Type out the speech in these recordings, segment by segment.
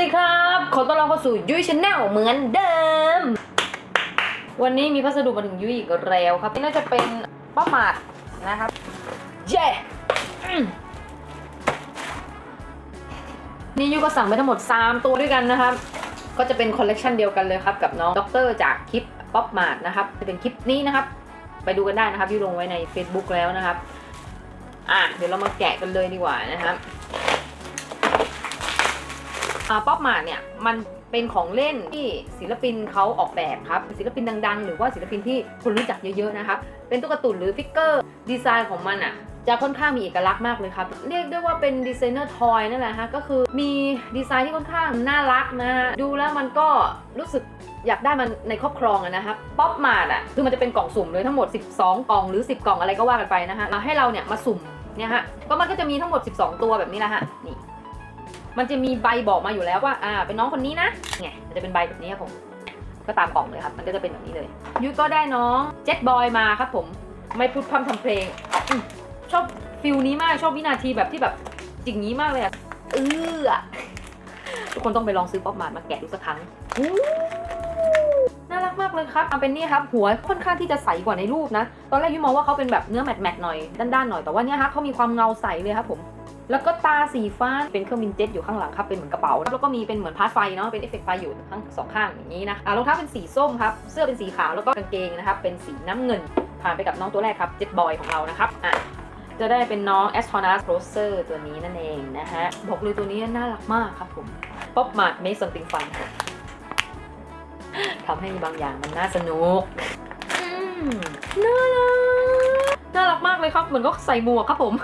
ดีครับ ขอต้อนรับเข้าสู่ยุ้ยชาแนลเหมือนเดิม วันนี้มีพัสดุมาถึงยุ้ยอีกแล้วครับ นี่น่าจะเป็นป้าหมาดนะครับ เย้นี่ยุ้ยก็สั่งไปทั้งหมด 3 ตัวด้วยกันนะครับ ก็จะเป็นคอลเลกชันเดียวกันเลยครับ กับน้องด็อกเตอร์จากคลิปป๊อปมาดนะครับ จะเป็นคลิปนี้นะครับ ไปดูกันได้นะครับยุ้ยลงไว้ใน Facebook แล้วนะครับ อะเดี๋ยวเรามาแกะกันเลยดีกว่านะครับ ป๊อปมาเนี่ยมันเป็นของเล่นที่ศิลปินเขาออกแบบครับ ศิลปินดังๆ หรือว่าศิลปินที่คนรู้จักเยอะๆนะครับ เป็นตุ๊กตุนหรือฟิกเกอร์ดีไซน์ของมันอะจะค่อนข้างมีเอกลักษณ์มากเลยครับ เรียกได้ว่าเป็นดีไซเนอร์ทอยนั่นแหละฮะก็คือมีดีไซน์ที่ค่อนข้างน่ารักนะฮะดูแล้วมันก็รู้สึกอยากได้มันในครอบครองนะครับป๊อปมาร์อะคือมันจะเป็นกล่องสุ่มเลยทั้งหมด 12 กล่องหรือ 10 กล่องอะไรก็ว่ากันไปนะฮะมาให้เราเนี่ยมาสุ่มเนี่ยฮะก็มันก็จะมีทั้งหมด 12 ตัวแบบนี้แหละฮะนี่ มันจะมีใบบอกมาอยู่แล้วว่า อ่า เป็นน้องคนนี้นะไงมันจะเป็นใบแบบนี้ครับผม ก็ตามกล่องเลยครับ มันก็จะเป็นแบบนี้เลย ยุ้ยก็ได้น้องเจ็ตบอยมาครับผม ไม่พูดพร่ำทำเพลงอชอบฟิลนี้มาก ชอบวินาทีแบบที่แบบจริงนี้มากเลยอะเอออะทุกคนต้องไปลองซื้อป๊อปมาร์มาแกะดูสักครั้งน่ารักมากเลยครับเอาเป็นนี่ครับ หัวค่อนข้างที่จะใสกว่าในรูปนะ ตอนแรกยุ้ยมองว่าเขาเป็นแบบเนื้อแมตต์แมตต์หน่อยด้านๆหน่อย แต่ว่าเนี่ยฮะเขามีความเงาใสเลยครับผม แล้วก็ตาสีฟ้าเป็นเครื่องบินเจ็ตอยู่ข้างหลังครับเป็นเหมือนกระเป๋าแล้วก็มีเป็นเหมือนพาร์ทไฟเนาะเป็นเอฟเฟกต์ไฟอยู่ทั้งสองข้างอย่างนี้นะรองเท้าเป็นสีส้มครับเสื้อเป็นสีขาวแล้วก็กางเกงนะครับเป็นสีน้ำเงินผ่านไปกับน้องตัวแรกครับเจ็ตบอยของเรานะครับอะจะได้เป็นน้อง a s t r o n a u t Closer ตัวนี้นั่นเองนะฮะบอกเลยตัวนี้น่ารักมากครับผมป๊อปมาร์ท make something fun ทำให้บางอย่างมันน่าสนุกน่ารักน่ารักมากเลยครับ เหมือนก็ใส่หมวกครับผม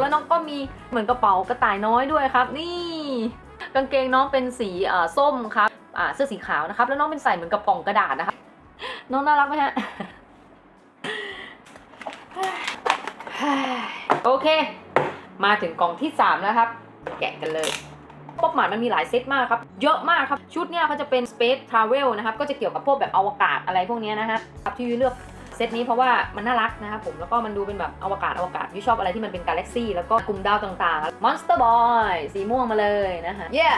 แล้วน้องก็มีเหมือนกระเป๋ากระต่ายน้อยด้วยครับ นี่ กางเกงน้องเป็นสีส้มครับเสื้อสีขาวนะครับ แล้วน้องเป็นใส่เหมือนกระป๋องกระดาษนะครับน้องน่ารักไหมฮะโอเค มาถึงกล่องที่3แล้วครับ แกะกันเลยป๊อปหมาดมันมีหลายเซตมากครับ เยอะมากครับ ชุดเนี้ยเขาจะเป็น Space Travel นะครับ ก็จะเกี่ยวกับพวกแบบอวกาศอะไรพวกนี้นะฮะครับที่เลือก เซตนี้เพราะว่ามันน่ารักนะครับผมแล้วก็มันดูเป็นแบบอวกาศอวกาศที่ชอบอะไรที่มันเป็นกาแล็กซี่แล้วก็กลุ่มดาวต่างๆ Monster Boy สีม่วงมาเลยนะฮะ yeah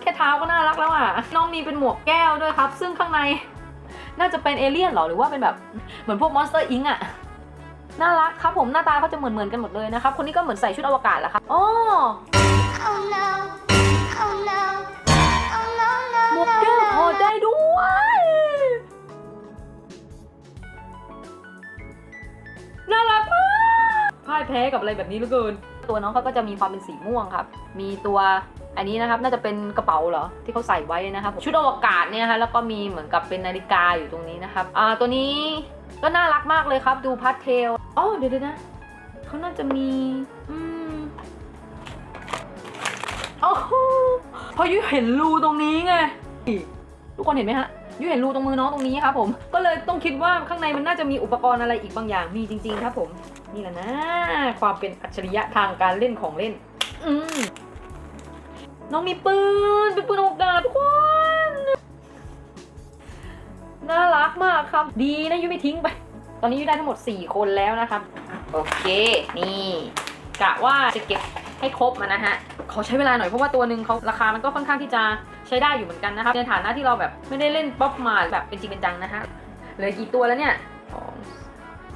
แค่เท้าก็น่ารักแล้วอะ น้องมีเป็นหมวกแก้วด้วยครับ ซึ่งข้างใน น่าจะเป็นเอเลี่ยนหรอหรือว่าเป็นแบบเหมือนพวก Monster Inc อะน่ารักครับผมหน้าตาเขาจะเหมือนเหมือนๆกันหมดเลยนะครับ คนนี้ก็เหมือนใส่ชุดอวกาศแหละครับอ๋อ Oh no. แพ้กับอะไรแบบนี้เหลือเกิน ตัวน้องเขาก็จะมีความเป็นสีม่วงครับ มีตัวอันนี้นะครับน่าจะเป็นกระเป๋าเหรอที่เขาใส่ไว้นะครับชุดอวกาศเนี่ยนะคะแล้วก็มีเหมือนกับเป็นนาฬิกาอยู่ตรงนี้นะครับอ่าตัวนี้ก็น่ารักมากเลยครับดูพาสเทลอ๋อเดี๋ยวๆนะเขาน่าจะมีอืมโอ้โหเพราะยุ้ยเห็นรูตรงนี้ไงทุกคนเห็นไหมฮะ ยุ้ยเห็นรูตรงมือน้องตรงนี้ครับผม ก็เลยต้องคิดว่าข้างในมันน่าจะมีอุปกรณ์อะไรอีกบางอย่าง มีจริง ๆ ครับผม นี่แหละนะ ความเป็นอัจฉริยะทางการเล่นของเล่น อืมน้องมีปืน เป็นปืนอวกาศทุกคน น่ารักมากครับ ดีนะยุ้ยไม่ทิ้งไป ตอนนี้ยุ้ยได้ทั้งหมด 4 คนแล้วนะครับ โอเค นี่กะว่าจะเก็บให้ครบมานะฮะ ขอใช้เวลาหน่อยเพราะว่าตัวหนึ่งเขาราคามันก็ค่อนข้างที่จะ ช้ได้อยู่เหมือนกันนะครับในฐานะที่เราแบบไม่ได้เล่นป๊อปมาแบบเป็นจริงเป็นจังนะฮะเหลือกี่ตัวแล้วเนี่ยสอง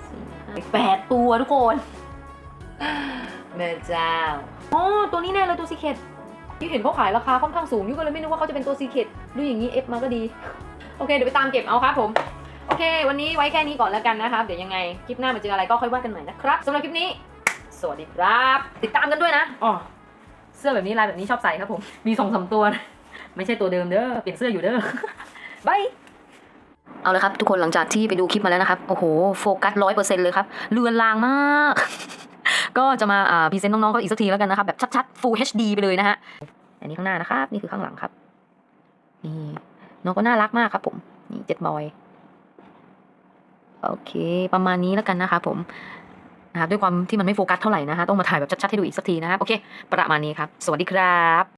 สี่ห้าแปดตัวทุกคนแม่เจ้าอ๋อตัวนี้แน่เลยตัวซีเคทที่เห็นเขาขายราคาค่อนข้างสูงยุก็เลยไม่นึกว่าเขาจะเป็นตัวซีเคทดูอย่างนี้เอฟมาก็ดี โอเค เดี๋ยวไปตามเก็บเอาครับผมโอเค วันนี้ไว้แค่นี้ก่อนแล้วกันนะครับ เดี๋ยวยังไง คลิปหน้ามาเจออะไรก็ค่อยว่ากันใหม่นะครับสำหรับคลิปนี้ สวัสดีครับ ติดตามกันด้วยนะอ๋อเสื้อแบบนี้ลายแบบนี้ชอบใส่ครับผม มีสองสามตัวนะ ไม่ใช่ตัวเดิมเด้อเปลี่ยนเสื้ออยู่เด้อบายเอาเลยครับ ทุกคนหลังจากที่ไปดูคลิปมาแล้วนะครับโอ้โหโฟกัสร้อยเปอร์เซ็นต์เลยครับเลือนลางมาก ก็จะมาอ่าพรีเซนต์น้องๆเขาอีกสักทีแล้วกันนะครับ แบบชัดๆ Full HD ไปเลยนะฮะอันนี้ข้างหน้านะครับ นี่คือข้างหลังครับนี่น้องก็น่ารักมากครับผมนี่เจ็ดบอยโอเค ประมาณนี้แล้วกันนะครับผมนะครับด้วยความที่มันไม่โฟกัสเท่าไหร่นะฮะต้องมาถ่ายแบบชัดๆให้ดูอีกสักทีนะครับโอเค ประมาณนี้ครับ สวัสดีครับ